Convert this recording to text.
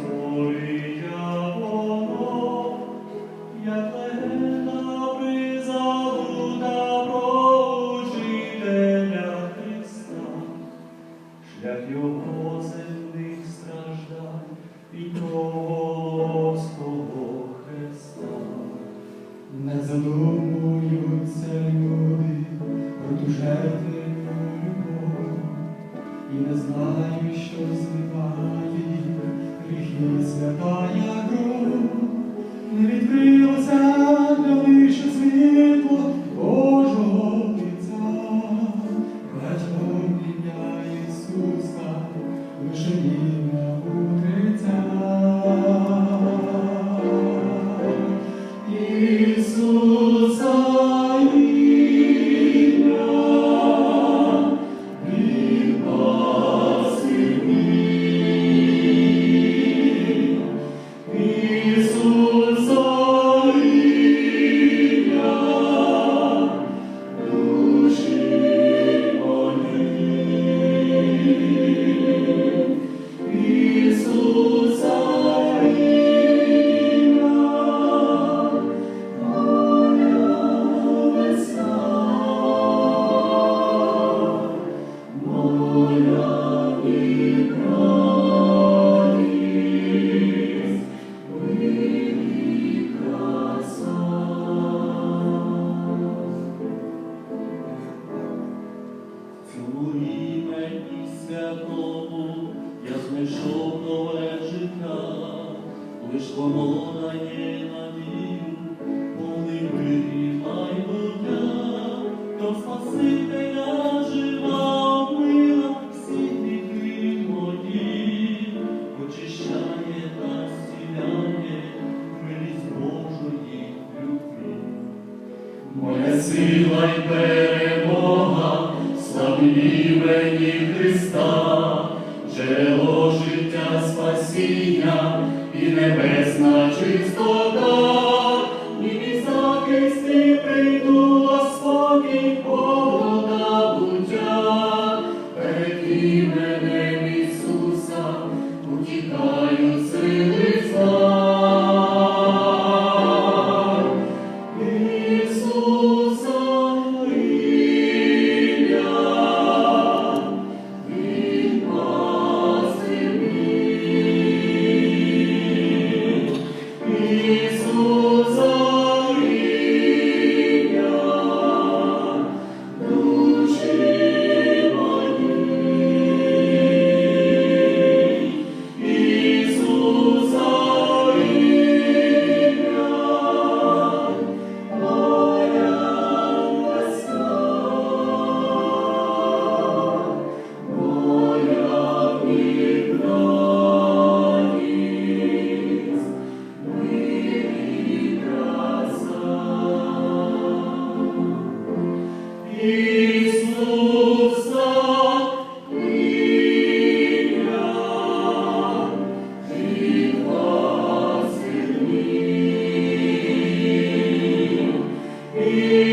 і. Не задумуються люди про you. Святому я знайшов нове життя, лиш воно дає надію, повний мирі майбуття, то Спасителя жива мила, всі гріхи мої, очищає та зціляє милість Божої любві. Моя сила й Христа, He